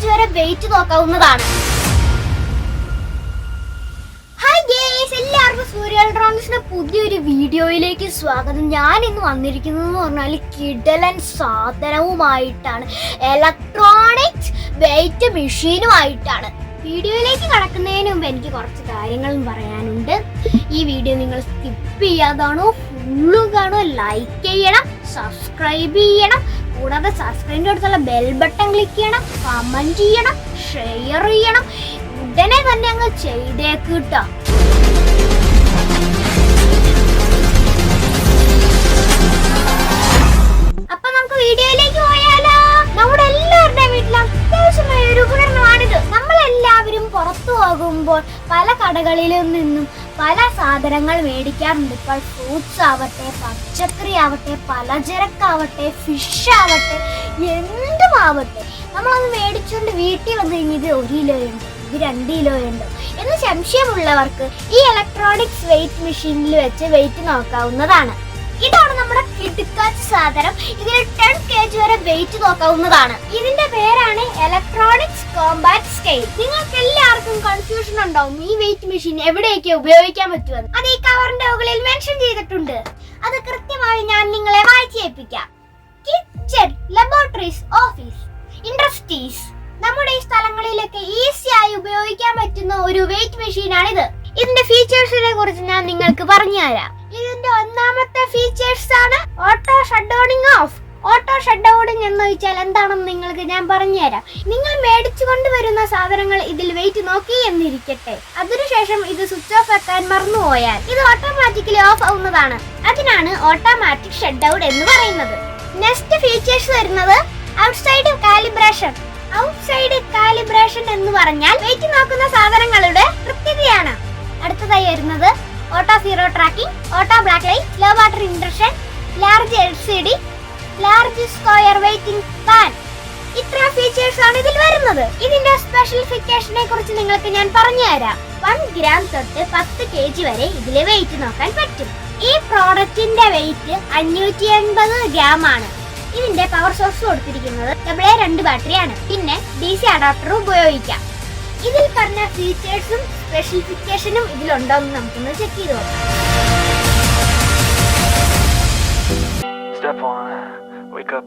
G വരെ നോക്കാവുന്നതാണ്. Hi guys എല്ലാവർക്കും സൂര്യ ഇലക്ട്രോണിക്സിന്റെ പുതിയൊരു വീഡിയോയിലേക്ക് സ്വാഗതം. ഞാൻ ഇന്ന് വന്നിരിക്കുന്നത് എന്ന് പറഞ്ഞാൽ കിടലൻ സാധനവുമായിട്ടാണ് ഇലക്ട്രോണിക്സ് വെയിറ്റ് മെഷീനുമായിട്ടാണ് വീഡിയോയിലേക്ക് കടക്കുന്നതിന് മുമ്പ് എനിക്ക് കുറച്ച് കാര്യങ്ങളും പറയാനുണ്ട്. ഈ വീഡിയോ നിങ്ങൾ സ്കിപ്പ് ചെയ്യാതാണോ ഫുള്ളും കാണോ ലൈക്ക് ചെയ്യണം സബ്സ്ക്രൈബ് ചെയ്യണം കൂടാതെ സബ്സ്ക്രൈബിന്റെ അടുത്തുള്ള ബെൽ ബട്ടൺ ക്ലിക്ക് ചെയ്യണം കമന്റ് ചെയ്യണം ഷെയർ ചെയ്യണം. ഉടനെ തന്നെ അങ്ങ് ചെയ്തേക്ക് പോകുമ്പോൾ പല കടകളിലും നിന്നും പല സാധനങ്ങൾ മേടിക്കാറുണ്ട്. ഇപ്പോൾ ഫ്രൂട്ട്സ് ആവട്ടെ പച്ചക്കറി ആവട്ടെ പലചരക്കാവട്ടെ ഫിഷ് ആവട്ടെ എന്തും ആവട്ടെ. നമ്മളത് മേടിച്ചുകൊണ്ട് വീട്ടിൽ വന്നു കഴിഞ്ഞാൽ ഇത് ഒരു കിലോയുണ്ട് ഇത് രണ്ട് കിലോയുണ്ട് എന്ന് സംശയമുള്ളവർക്ക് ഈ ഇലക്ട്രോണിക്സ് വെയിറ്റ് മെഷീനിൽ വെച്ച് വെയിറ്റ് നോക്കാവുന്നതാണ്. ഇതാണ് നമ്മുടെ കിടുക്കാച്ച് സാധനം. ഇതിൽ ടെൻ കെ ജി വരെ വെയിറ്റ് നോക്കാവുന്നതാണ്. ഇതിന്റെ പേരാണ് ഇലക്ട്രോണിക്സ് കോമ്പാക്ട് സ്കെയിൽ നിങ്ങൾക്ക് എല്ലാവർക്കും കൺഫ്യൂഷൻ ഉണ്ടാവും. ഈ വെയിറ്റ് മെഷീൻ എവിടെയൊക്കെ ഉപയോഗിക്കാൻ പറ്റുമെന്ന്. അത് ഈ കവറിന്റെ മുകളിൽ മെൻഷൻ ചെയ്തിട്ടുണ്ട്. അത് കൃത്യമായി ഞാൻ നിങ്ങളെ വായിച്ചേൽപ്പിക്കാം. കിച്ചൺ ലബോറട്ടറീസ് ഓഫീസ് ഇൻഡസ്ട്രീസ് നമ്മുടെ ഈ സ്ഥലങ്ങളിലൊക്കെ ഈസിയായി ഉപയോഗിക്കാൻ പറ്റുന്ന ഒരു വെയിറ്റ് മെഷീനാണിത് ഇതിന്റെ ഫീച്ചേഴ്സിനെ കുറിച്ച് ഞാൻ നിങ്ങൾക്ക് പറഞ്ഞു തരാം ഇതിന്റെ ഒന്നാമത്തെ ഫീച്ചേഴ്സ് ആണ് auto shut off auto shut downing എന്ന് വെച്ചാൽ എന്താണെന്ന് നിങ്ങൾക്ക് ഞാൻ പറഞ്ഞുതരാം. നിങ്ങൾ മേടിച്ചു കൊണ്ടുവരുന്ന സാധനങ്ങൾ ഇതിൽ വെയിറ്റ് നോക്കി എന്നിരിക്കട്ടെ. അതിനുശേഷം ഇത് സ്വിച്ച് ഓഫ് ആക്കാൻ മറന്നുപോയാൽ ഇത് ഓട്ടോമാറ്റിക്കലി ഓഫ് ആവുന്നതാണ്. അതിനാണ് ഓട്ടോമാറ്റിക് ഷട്ട് ഡൗൺ എന്ന് പറയുന്നത്. നെക്സ്റ്റ് ഫീച്ചേഴ്സ് വരുന്നത് ഔട്ട്സൈഡ് കാലിബ്രേഷൻ ഔട്ട്സൈഡ് കാലിബ്രേഷൻ എന്ന് പറഞ്ഞാൽ വെയിറ്റ് നോക്കുന്ന സാധനങ്ങളുടെ കൃത്യതയാണ്. അടുത്തതായി വരുന്നത് auto zero tracking auto black light low water induction large L C D large square weighting fan ഇത്ര ഫീച്ചേഴ്സ് ആണ് ഇതിൽ വരുന്നത്. ഇതിന്റെ സ്പെഷ്യലിഫിക്കേഷനെ കുറിച്ച് നിങ്ങൾക്ക് ഞാൻ പറഞ്ഞു തരാം വൺ ഗ്രാം തൊട്ട് പത്ത് കെ ജി വരെ ഇതിലെ വെയിറ്റ് നോക്കാൻ പറ്റും. ഈ പ്രോഡക്റ്റിന്റെ വെയിറ്റ് അഞ്ഞൂറ്റി എൺപത് ഗ്രാം ആണ്. ഇതിന്റെ പവർ സോഴ്സ് കൊടുത്തിരിക്കുന്നത് ഡബിൾ രണ്ട് ബാറ്ററിയാണ് പിന്നെ ഡി സി അഡാപ്റ്ററും ഉപയോഗിക്കാം. ഇതിൽ പറഞ്ഞ ഫീച്ചേഴ്സും സ്പെസിഫിക്കേഷനും ഇതിലുണ്ടോ എന്ന് നമുക്കൊന്ന് ചെക്ക് ചെയ്ത് നോക്കാം.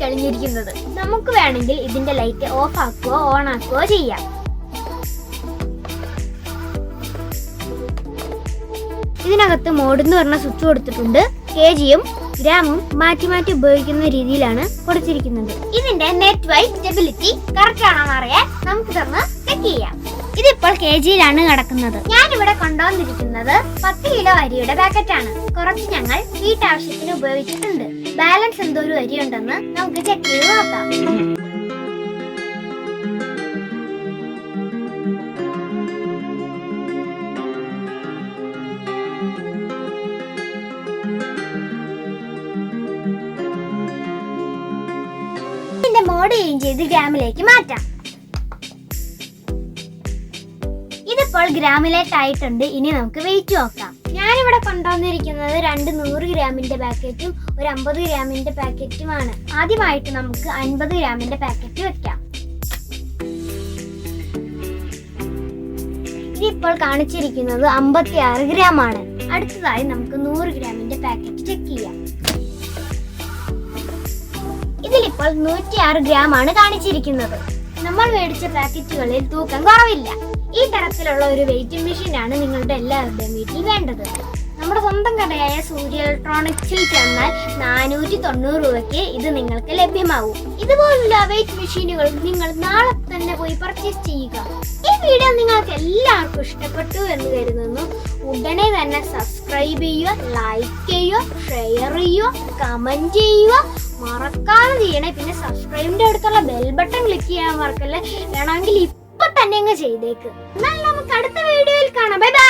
തെളിഞ്ഞിരിക്കുന്നത്. നമുക്ക് വേണമെങ്കിൽ ഇതിന്റെ ലൈറ്റ് ഓഫ് ആക്കുകയോ ഓൺ ആക്കുകയോ ചെയ്യാം. ഇതിനകത്ത് മോഡ് എന്ന് പറഞ്ഞ സ്വിച്ച് കൊടുത്തിട്ടുണ്ട്. കെ ജിയും ഗ്രാമും മാറ്റി മാറ്റി ഉപയോഗിക്കുന്ന രീതിയിലാണ് കൊടുത്തിരിക്കുന്നത്. ഇതിന്റെ നെറ്റ് വൈ സ്റ്റെബിലിറ്റി കറക്റ്റ് ആണോ അറിയാൻ നമുക്ക് തന്നെ ചെക്ക് ചെയ്യാം. ഇതിപ്പോൾ കെ ജിയിലാണ് കിടക്കുന്നത്. ഞാൻ ഇവിടെ കൊണ്ടുവന്നിരിക്കുന്നത് പത്ത് കിലോ അരിയുടെ പാക്കറ്റാണ് കുറച്ച് ഞങ്ങൾ വീട്ടാവശ്യത്തിന് ഉപയോഗിച്ചിട്ടുണ്ട്. ബാലൻസ് എന്തോ ഒരു അരി ഉണ്ടെന്ന് നമുക്ക് ചെക്ക് ചെയ്ത് നോക്കാം. മോഡ് ചേഞ്ച് ചെയ്ത് ഗ്രാമിലേക്ക് മാറ്റാം. ഇതിപ്പോൾ ഗ്രാമിലേക്കായിട്ടുണ്ട് ഇനി നമുക്ക് വെയിറ്റ് നോക്കാം. ഞാനിവിടെ കൊണ്ടുവന്നിരിക്കുന്നത് രണ്ട് നൂറ് ഗ്രാമിന്റെ പാക്കറ്റും ഒരു അമ്പത് ഗ്രാമിന്റെ പാക്കറ്റുമാണ്. ആദ്യമായിട്ട് നമുക്ക് അൻപത് ഗ്രാമിന്റെ പാക്കറ്റ് വെക്കാം. ഇതിപ്പോൾ കാണിച്ചിരിക്കുന്നത് അമ്പത്തി ആറ് ഗ്രാം ആണ് അടുത്തതായി നമുക്ക് നൂറ് ഗ്രാമിന്റെ പാക്കറ്റ് ചെക്ക് ചെയ്യാം. ഇതിലിപ്പോൾ നൂറ്റി ആറ് ഗ്രാം ആണ് കാണിച്ചിരിക്കുന്നത്. നമ്മൾ മേടിച്ച പാക്കറ്റുകളിൽ തൂക്കം കുറവില്ല. ഈ തരത്തിലുള്ള ഒരു വെയിറ്റിംഗ് മെഷീൻ ആണ് നിങ്ങളുടെ എല്ലാവരുടെയും വീട്ടിൽ വേണ്ടത്. നമ്മുടെ സ്വന്തം കടയായ സൂര്യ ഇലക്ട്രോണിക്സിൽ ചെന്നാൽ നാനൂറ്റി തൊണ്ണൂറ് രൂപയ്ക്ക് ഇത് നിങ്ങൾക്ക് ലഭ്യമാവും. ഇതുപോലുള്ള വെയിറ്റ് മെഷീനുകൾ നിങ്ങൾ നാളെ തന്നെ പോയി പർച്ചേസ് ചെയ്യുക. ഈ വീഡിയോ നിങ്ങൾക്ക് എല്ലാവർക്കും ഇഷ്ടപ്പെട്ടു എന്ന് കരുതുന്നു. ഉടനെ തന്നെ സബ്സ്ക്രൈബ് ചെയ്യുക ലൈക്ക് ചെയ്യുക ഷെയർ ചെയ്യുക കമന്റ് ചെയ്യുക. മറക്കാതെ ചെയ്യണേ. പിന്നെ സബ്സ്ക്രൈബിന്റെ അടുത്തുള്ള ബെൽ ബട്ടൺ ക്ലിക്ക് ചെയ്യാൻ മറക്കല്ലേ? വേണമെങ്കിൽ തന്നെ അങ്ങ് ചെയ്തേക്ക്. എന്നാൽ നമുക്ക് അടുത്ത വീഡിയോയിൽ കാണാം. Bye bye